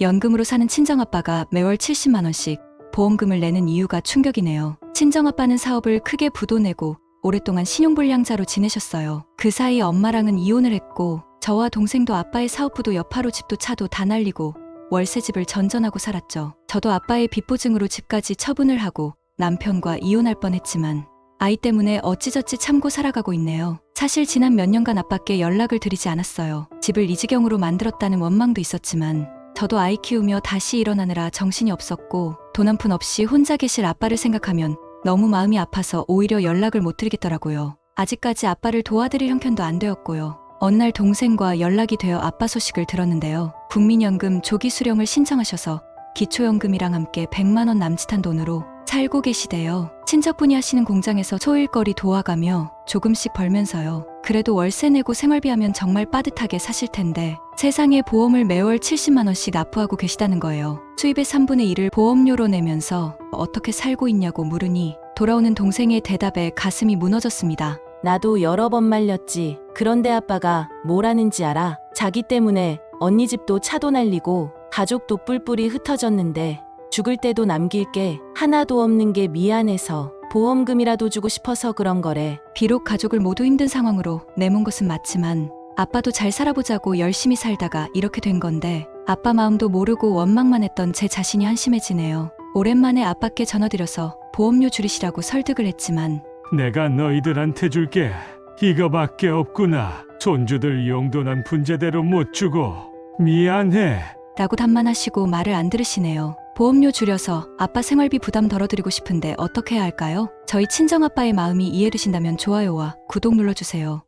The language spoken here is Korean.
연금으로 사는 친정아빠가 매월 70만원씩 보험금을 내는 이유가 충격이네요. 친정아빠는 사업을 크게 부도내고 오랫동안 신용불량자로 지내셨어요. 그 사이 엄마랑은 이혼을 했고 저와 동생도 아빠의 사업부도 여파로 집도 차도 다 날리고 월세집을 전전하고 살았죠. 저도 아빠의 빚보증으로 집까지 처분을 하고 남편과 이혼할 뻔했지만 아이 때문에 어찌저찌 참고 살아가고 있네요. 사실 지난 몇 년간 아빠께 연락을 드리지 않았어요. 집을 이 지경으로 만들었다는 원망도 있었지만 저도 아이 키우며 다시 일어나느라 정신이 없었고 돈 한 푼 없이 혼자 계실 아빠를 생각하면 너무 마음이 아파서 오히려 연락을 못 드리겠더라고요. 아직까지 아빠를 도와드릴 형편도 안 되었고요. 어느 날 동생과 연락이 되어 아빠 소식을 들었는데요. 국민연금 조기 수령을 신청하셔서 기초연금이랑 함께 100만 원 남짓한 돈으로 살고 계시대요. 친척분이 하시는 공장에서 소일거리 도와가며 조금씩 벌면서요. 그래도 월세 내고 생활비 하면 정말 빠듯하게 사실 텐데 세상에 보험을 매월 70만 원씩 납부하고 계시다는 거예요. 수입의 3분의 1을 보험료로 내면서 어떻게 살고 있냐고 물으니 돌아오는 동생의 대답에 가슴이 무너졌습니다. 나도 여러 번 말렸지. 그런데 아빠가 뭘 하는지 알아? 자기 때문에 언니 집도 차도 날리고 가족도 뿔뿔이 흩어졌는데 죽을 때도 남길 게 하나도 없는 게 미안해서 보험금이라도 주고 싶어서 그런 거래. 비록 가족을 모두 힘든 상황으로 내몬 것은 맞지만 아빠도 잘 살아보자고 열심히 살다가 이렇게 된 건데 아빠 마음도 모르고 원망만 했던 제 자신이 한심해지네요. 오랜만에 아빠께 전화드려서 보험료 줄이시라고 설득을 했지만 내가 너희들한테 줄게. 이거밖에 없구나. 손주들 용돈 한 푼제대로 못 주고 미안해. 라고 단만하시고 말을 안 들으시네요. 보험료 줄여서 아빠 생활비 부담 덜어드리고 싶은데 어떻게 해야 할까요? 저희 친정아빠의 마음이 이해되신다면 좋아요와 구독 눌러주세요.